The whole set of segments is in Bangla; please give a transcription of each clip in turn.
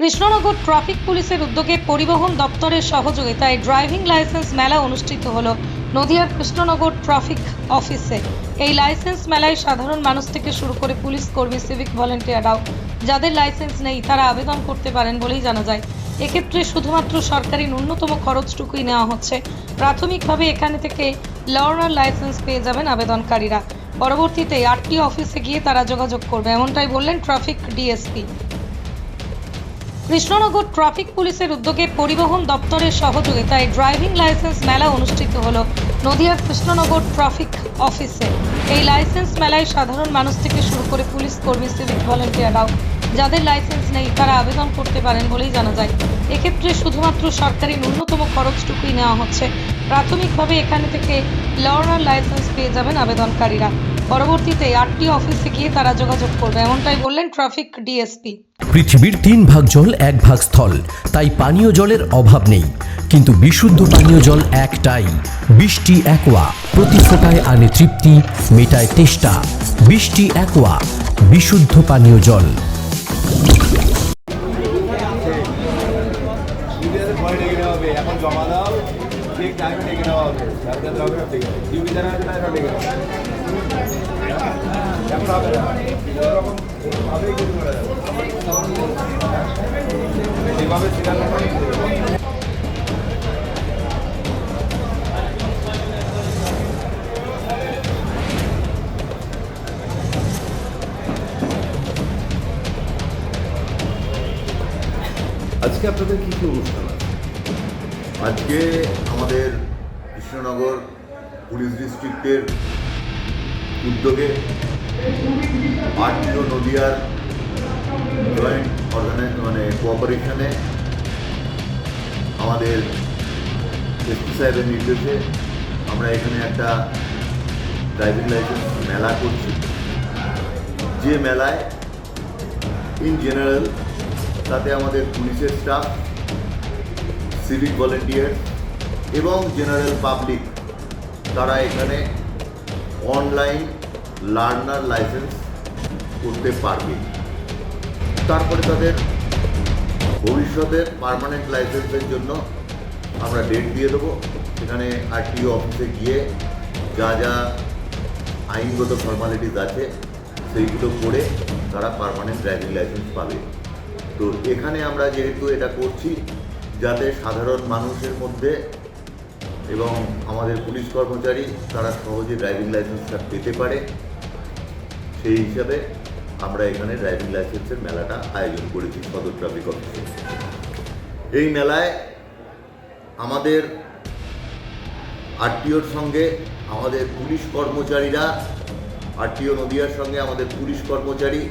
কৃষ্ণনগর ট্রাফিক পুলিশের উদ্যোগে পরিবহন দপ্তরের সহযোগিতায় ড্রাইভিং লাইসেন্স মেলা অনুষ্ঠিত হলো নদিয়ার কৃষ্ণনগর ট্রাফিক অফিসে। এই লাইসেন্স মেলায় সাধারণ মানুষ থেকে শুরু করে পুলিশ কর্মী, সিভিক ভলেন্টিয়াররাও যাদের লাইসেন্স নেই, তারা আবেদন করতে পারেন বলেই জানা যায়। এক্ষেত্রে শুধুমাত্র সরকারি ন্যূনতম খরচটুকুই নেওয়া হচ্ছে। প্রাথমিকভাবে এখানে থেকে লার্নার লাইসেন্স পেয়ে যাবেন আবেদনকারীরা। পরবর্তীতে আটটি অফিসে গিয়ে তারা যোগাযোগ করবে, এমনটাই বললেন ট্রাফিক ডিএসপি। কৃষ্ণনগর ট্রাফিক পুলিশের উদ্যোগে পরিবহন দপ্তরের সহযোগিতায় ড্রাইভিং লাইসেন্স মেলা অনুষ্ঠিত হলো নদিয়ার কৃষ্ণনগর ট্রাফিক অফিসে। এই লাইসেন্স মেলায় সাধারণ মানুষ থেকে শুরু করে পুলিশ কর্মী, সিভিক ভলেন্টিয়াররাও যাদের লাইসেন্স নেই, তারা আবেদন করতে পারেন বলেই জানা যায়। এক্ষেত্রে শুধুমাত্র সরকারি ন্যূনতম খরচটুকুই নেওয়া হচ্ছে। প্রাথমিকভাবে এখানে থেকে লার্নার লাইসেন্স পেয়ে যাবেন আবেদনকারীরা। পরবর্তীতে আরটি অফিসে গিয়ে তারা যোগাযোগ করবে। এমনটাই বললেন ট্রাফিক ডিএসপি। পৃথিবীর তিন ভাগ জল এক ভাগ স্থল। তাই পানীয় জলের অভাব নেই। কিন্তু বিশুদ্ধ পানীয় জল একটাই। বৃষ্টি একোয়া। প্রতি ফোটায় আনে তৃপ্তি মেটায় তেষ্টা। বৃষ্টি একোয়া। বিশুদ্ধ পানীয় জল। এখন জমা দাও। ঠিক টাইমে ডেকে নেওয়া হবে যার যার হবে সব ডেকে নেবে ডিউটি যারা আছে তারা সব ডেকে নেবে এখন হবে না এরকম ভাবেই কিছু করা যাবে যেভাবে সিদ্ধান্ত করে আজকে আপনাদের কী কী অনুষ্ঠান আছে আজকে আমাদের কৃষ্ণনগর পুলিশ ডিস্ট্রিক্টের উদ্যোগে আটটিও নদিয়ার জয়েন্ট অর্গানাইজ মানে কোঅপারেশনে আমাদের এসপি সাহেবের নির্দেশে আমরা এখানে একটা ড্রাইভিং লাইসেন্স মেলা করছি। যে মেলায় ইন জেনারেল তাতে আমাদের পুলিশের স্টাফ সিভিক ভলেন্টিয়ার এবং জেনারেল পাবলিক তারা এখানে অনলাইন লার্নার লাইসেন্স করতে পারবে। তারপরে তাদের ভবিষ্যতের পার্মানেন্ট লাইসেন্সের জন্য আমরা ডেট দিয়ে দেবো। সেখানে আরটিও অফিসে গিয়ে যা যা আইনগত ফর্মালিটিস আছে, সেইগুলো করে তারা পারমানেন্ট ড্রাইভিং লাইসেন্স পাবে। তো এখানে আমরা যেহেতু এটা করছি, যাতে সাধারণ মানুষের মধ্যে এবং আমাদের পুলিশ কর্মচারী তারা সহজে ড্রাইভিং লাইসেন্সটা পেতে পারে। সেই হিসাবে আমরা এখানে ড্রাইভিং লাইসেন্সের মেলাটা আয়োজন করেছি সদর ট্রাফিক অফিসে এই মেলায় আমাদের আরটিওর সঙ্গে আমাদের পুলিশ কর্মচারীরা, আরটিও নদিয়ার সঙ্গে আমাদের পুলিশ কর্মচারী,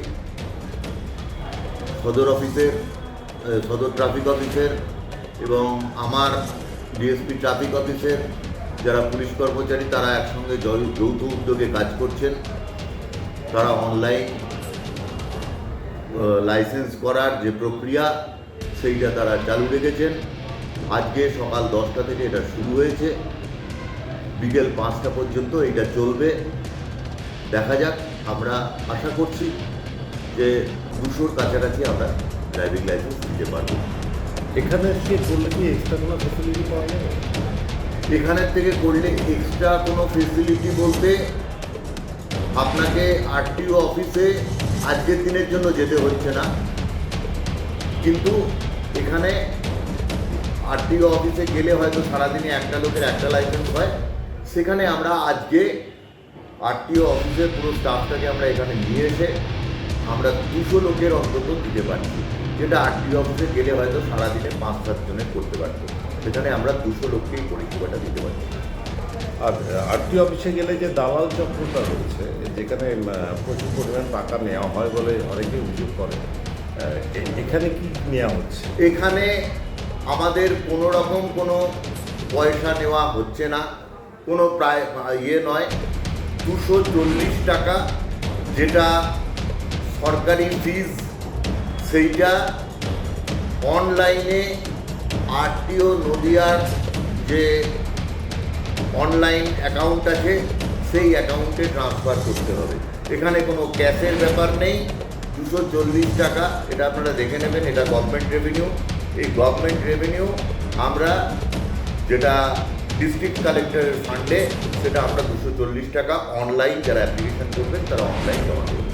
সদর অফিসের সদর ট্রাফিক অফিসের এবং আমার ডিএসপি ট্রাফিক অফিসের যারা পুলিশ কর্মচারী, তারা একসঙ্গে যৌথ উদ্যোগে কাজ করছেন। তারা অনলাইন লাইসেন্স করার যে প্রক্রিয়া, সেইটা তারা চালু রেখেছেন। আজকে সকাল দশটা থেকে এটা শুরু হয়েছে। বিকেল পাঁচটা পর্যন্ত এটা চলবে। দেখা যাক, আমরা আশা করছি যে দুশোর কাছাকাছি আমরা ড্রাইভিং লাইসেন্স দিতে পারব। এখানে সে করলে কি এক্সট্রা কোনো ফেসিলিটি পাওয়া যাবে? এখানের থেকে করলে এক্সট্রা কোনো ফেসিলিটি বলতে আপনাকে আরটিও অফিসে আজকের দিনের জন্য যেতে হচ্ছে না। কিন্তু এখানে আরটিও অফিসে গেলে হয়তো সারাদিনে একটা লোকের একটা লাইসেন্স হয়। সেখানে আমরা আজকে আরটিও অফিসের পুরো স্টাফটাকে আমরা এখানে নিয়ে এসে আমরা দুশো লোকের অন্তত দিতে পারছি। যেটা আরটি অফিসে গেলে হয়তো সারাদিনে পাঁচ সাত জনের করতে পারতো। সেখানে আমরা দুশো লোককেই পরিষেবাটা দিতে পারছি আর আরটি অফিসে গেলে যে দালাল চক্রটা রয়েছে যেখানে প্রচুর পরিমাণ টাকা নেওয়া হয় বলে অনেকে অভিযোগ করে এখানে কি নেওয়া হচ্ছে? এখানে আমাদের কোনো রকম কোনো পয়সা নেওয়া হচ্ছে না। কোনো প্রায় ইয়ে নয়। দুশো চল্লিশ টাকা যেটা সরকারি ফিজ সেইটা অনলাইনে আরটিও নদিয়ার যে অনলাইন অ্যাকাউন্ট আছে, সেই অ্যাকাউন্টে ট্রান্সফার করতে হবে। এখানে কোনো ক্যাশের ব্যাপার নেই। দুশো চল্লিশ টাকা, এটা আপনারা দেখে নেবেন, এটা গভর্নমেন্ট রেভিনিউ এই গভর্নমেন্ট রেভিনিউ আমরা যেটা ডিস্ট্রিক্ট কালেক্টরের ফান্ডে সেটা আমরা দুশো চল্লিশ টাকা অনলাইন যারা অ্যাপ্লিকেশন করবেন, তারা অনলাইন জমা দেবেন